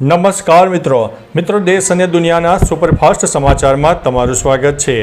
નમસ્કાર મિત્રો. મિત્રો, દેશ અને દુનિયાના સુપરફાસ્ટ સમાચારમાં તમારું સ્વાગત છે.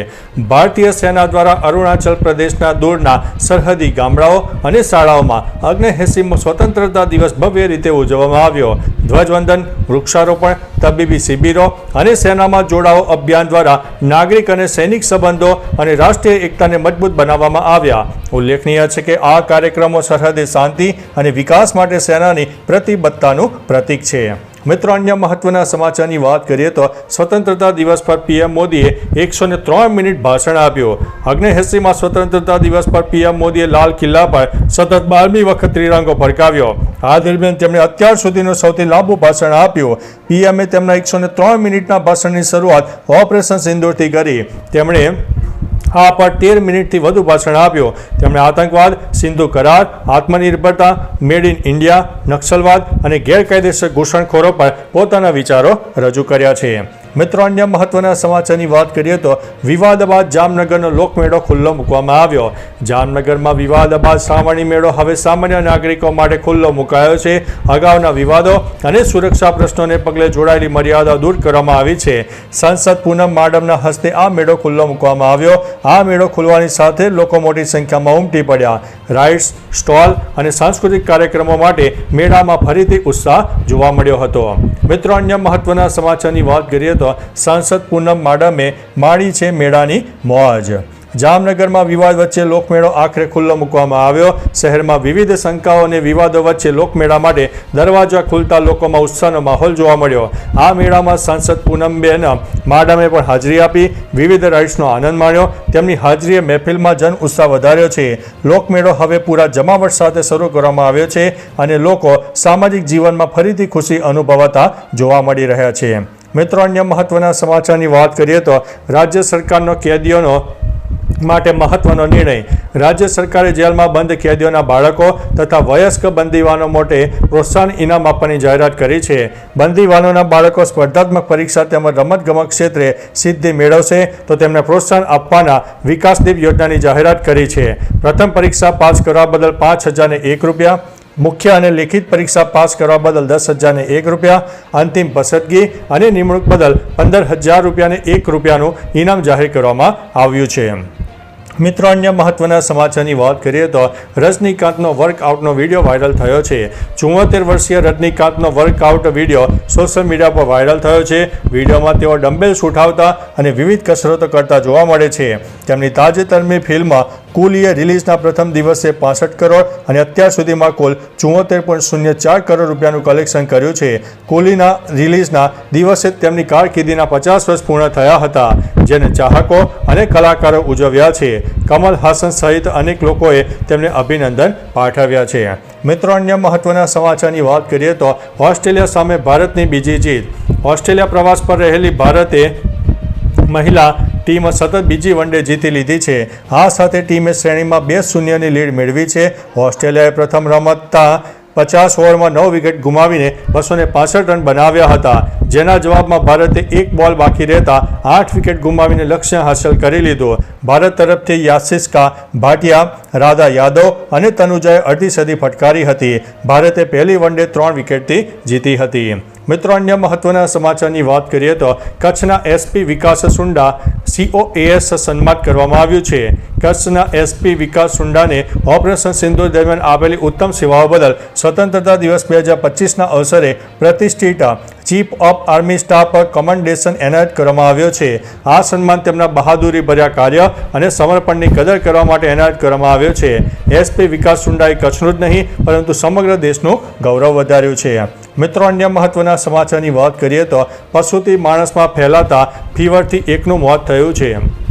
ભારતીય સેના દ્વારા અરુણાચલ પ્રદેશના દૂરના સરહદી ગામડાઓ અને શાળાઓમાં અગ્નેહેસીમો સ્વતંત્રતા દિવસ ભવ્ય રીતે ઉજવવામાં આવ્યો. ધ્વજવંદન, વૃક્ષારોપણ, તબીબી શિબિરો અને સેનામાં જોડાઓ અભિયાન દ્વારા નાગરિક અને સૈનિક સંબંધો અને રાષ્ટ્રીય એકતાને મજબૂત બનાવવામાં આવ્યા. ઉલ્લેખનીય છે કે આ કાર્યક્રમો સરહદે શાંતિ અને વિકાસ માટે સેનાની પ્રતિબદ્ધતાનું પ્રતીક છે. મિત્રો, અન્ય મહત્વના સમાચારની વાત કરીએ તો સ્વતંત્રતા દિવસ પર પીએમ મોદીએ એકસો ને ત્રણ મિનિટ ભાષણ આપ્યું. અગ્નેહેસીમાં સ્વતંત્રતા દિવસ પર પીએમ મોદીએ લાલ કિલ્લા પર સતત બારમી વખત ત્રિરંગો ફરકાવ્યો. આ દરમિયાન તેમણે અત્યાર સુધીનું સૌથી લાંબુ ભાષણ આપ્યું. પીએમએ તેમના એકસો ને ત્રણ મિનિટના ભાષણની શરૂઆત ઓપરેશન સિંદુરથી કરી. તેમણે આ પર તેર મિનિટથી વધુ ભાષણ આપ્યું. તેમણે આતંકવાદ, સિંધુ કરાર, આત્મનિર્ભરતા, મેડ ઇન ઇન્ડિયા, નક્સલવાદ અને ગેરકાયદેસર ઘૂસણખોરો પર પોતાના વિચારો રજૂ કર્યા છે. મિત્રો, અન્ય મહત્વના સમાચારની વાત કરીએ તો વિવાદ બાદ જામનગરનો લોકમેળો ખુલ્લો મૂકવામાં આવ્યો. જામનગરમાં વિવાદ બાદ શ્રાવણી મેળો હવે સામાન્ય નાગરિકો માટે ખુલ્લો મુકાયો છે. અગાઉના વિવાદો અને સુરક્ષા પ્રશ્નોને પગલે જોડાયેલી મર્યાદા દૂર કરવામાં આવી છે. સાંસદ પૂનમ માડમના હસ્તે આ મેળો ખુલ્લો મૂકવામાં આવ્યો. આ મેળો ખુલવાની સાથે લોકો મોટી સંખ્યામાં ઉમટી પડ્યા. રાઇડ્સ, સ્ટોલ અને સાંસ્કૃતિક કાર્યક્રમો માટે મેળામાં ફરીથી ઉત્સાહ જોવા મળ્યો હતો. મિત્રો, અન્ય મહત્વના સમાચારની વાત કરીએ તો સાંસદ પૂનમ માડમે માણી છે મેળાની મોજ. જામનગરમાં વિવાદ વચ્ચે લોકમેળો આખરે ખુલ્લો મૂકવામાં આવ્યો. શહેરમાં વિવિધ શંકાઓ અને વિવાદો વચ્ચે લોકમેળા માટે દરવાજા ખુલતા લોકોમાં ઉત્સાહનો માહોલ જોવા મળ્યો. આ મેળામાં સાંસદ પૂનમબેન માડમે પણ હાજરી આપી. વિવિધ રાઇડ્સનો આનંદ માણ્યો. તેમની હાજરીએ મહેફિલમાં જન ઉત્સાહ વધાર્યો છે. લોકમેળો હવે પૂરા જમાવટ સાથે શરૂ કરવામાં આવ્યો છે અને લોકો સામાજિક જીવનમાં ફરીથી ખુશી અનુભવાતા જોવા મળી રહ્યા છે. મિત્રો, અન્ય મહત્વના સમાચારની વાત કરીએ તો રાજ્ય સરકારનો કેદીઓનો માટે મહત્વનો નિર્ણય. રાજ્ય સરકારે જેલમાં બંધ કેદીઓના બાળકો તથા વયસ્ક બંદીવાનો માટે પ્રોત્સાહન ઇનામ આપવાની જાહેરાત કરી છે. બંદીવાનોના બાળકો સ્પર્ધાત્મક પરીક્ષા તેમજ રમતગમત ક્ષેત્રે સિદ્ધિ મેળવશે તો તેમને પ્રોત્સાહન આપવાના વિકાસદીપ યોજનાની જાહેરાત કરી છે. પ્રથમ પરીક્ષા પાસ કરવા બદલ પાંચ હજારને એક રૂપિયા મુખ્ય અને લેખિત પરીક્ષા પાસ કરવા બદલ દસ હજારને એક રૂપિયા, અંતિમ પસંદગી અને નિમણૂક બદલ પંદર હજાર રૂપિયાને એક રૂપિયાનું ઇનામ જાહેર કરવામાં આવ્યું છે. મિત્રો, અન્ય મહત્વના સમાચારની વાત કરીએ તો રજનીકાંતનો વર્કઆઉટનો વીડિયો વાયરલ થયો છે. ચુંવોતેર વર્ષીય રજનીકાંતનો વર્કઆઉટ વીડિયો સોશિયલ મીડિયા પર વાયરલ થયો છે. વિડીયોમાં તેઓ ડમ્બેલ્સ ઉઠાવતા અને વિવિધ કસરતો કરતા જોવા મળે છે. તેમની તાજેતરની ફિલ્મ કુલીએ રિલીઝના પ્રથમ દિવસે પાસઠ કરોડ અને અત્યાર સુધીમાં કુલ ચુમ્મોતેર પોઈન્ટ શૂન્ય ચાર કરોડ રૂપિયાનું કલેક્શન કર્યું છે. કુલીના રિલીઝના દિવસે તેમની કારકિર્દીના પચાસ વર્ષ પૂર્ણ થયા હતા, જેને ચાહકો અને કલાકારો ઉજવ્યા છે. કમલ હાસન સહિત અનેક લોકોએ તેમને અભિનંદન પાઠવ્યા છે. મિત્રો, અન્ય મહત્વના સમાચારની વાત કરીએ તો ઓસ્ટ્રેલિયા સામે ભારતની બીજી જીત. ઓસ્ટ્રેલિયા પ્રવાસ પર રહેલી ભારતે મહિલા ટીમ સતત બીજી વનડે જીતી લીધી છે. આ સાથે ટીમે શ્રેણીમાં બે શૂન્યની લીડ મેળવી છે. ઓસ્ટ્રેલિયાએ પ્રથમ રમતતા પચાસ ઓવરમાં નવ વિકેટ ગુમાવીને બસો ને પાસઠ રન બનાવ્યા હતા. જેના જવાબમાં ભારતે એક બોલ બાકી રહેતા આઠ વિકેટ ગુમાવીને લક્ષ્ય હાંસલ કરી લીધું. ભારત તરફથી યાસિસ્કા ભાટિયા, રાધા યાદવ અને તનુજાએ અડધી સદી ફટકારી હતી. ભારતે પહેલી વનડે ત્રણ વિકેટથી જીતી હતી. મિત્રો, અન્ય મહત્વના સમાચારની વાત કરીએ તો કચ્છના એસપી વિકાસ સુંડા સીઓએએસ સન્માન કરવામાં આવ્યું છે. કચ્છના એસપી વિકાસ સુંડાને ઓપરેશન સિંધુ દરમિયાન આપેલી ઉત્તમ સેવાઓ બદલ સ્વતંત્રતા દિવસ બે હજાર પચીસના અવસરે પ્રતિષ્ઠિત chief of army staff commendation એનાયત કરવામાં આવ્યો છે. આ સન્માન તેમના બહાદુરી ભર્યા કાર્ય અને સમર્પણની કદર કરવા માટે એનાયત કરવામાં આવ્યો છે. એસપી વિકાસ સુંડાએ કચ્છનું જ નહીં, પરંતુ સમગ્ર દેશનું ગૌરવ વધાર્યું છે. મિત્રો, અન્ય મહત્વના સમાચારની વાત કરીએ તો, પશુથી માણસમાં ફેલાતા ફીવરથી એકનું મોત થયું છે.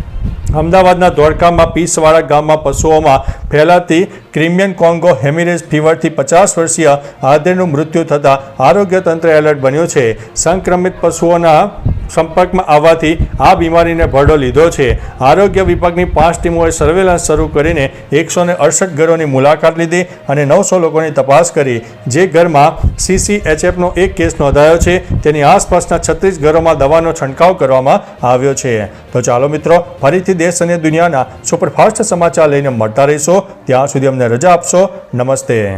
અમદાવાદના ધોળકામાં પીસવાડા ગામમાં પશુઓમાં ફેલાતી ક્રિમિયન કોંગો હેમિરેજ ફીવરથી પચાસ વર્ષીય આધેડનું મૃત્યુ થતાં આરોગ્ય તંત્ર એલર્ટ બન્યું છે. સંક્રમિત પશુઓના સંપર્કમાં આવવાથી આ બીમારીને ભરડો લીધો છે. આરોગ્ય વિભાગની પાંચ ટીમોએ સર્વેલન્સ શરૂ કરીને એકસો અડસઠ ઘરોની મુલાકાત લીધી અને નવસો લોકોની તપાસ કરી. જે ઘરમાં સીસીએચએફનો એક કેસ નોંધાયો છે, તેની આસપાસના છત્રીસ ઘરોમાં દવાનો છંટકાવ કરવામાં આવ્યો છે. તો ચાલો મિત્રો, ફરીથી દેશ અને દુનિયાના સુપરફાસ્ટ સમાચાર લઈને મળતા રહીશો. ત્યાં સુધી અમને રજા આપશો. નમસ્તે.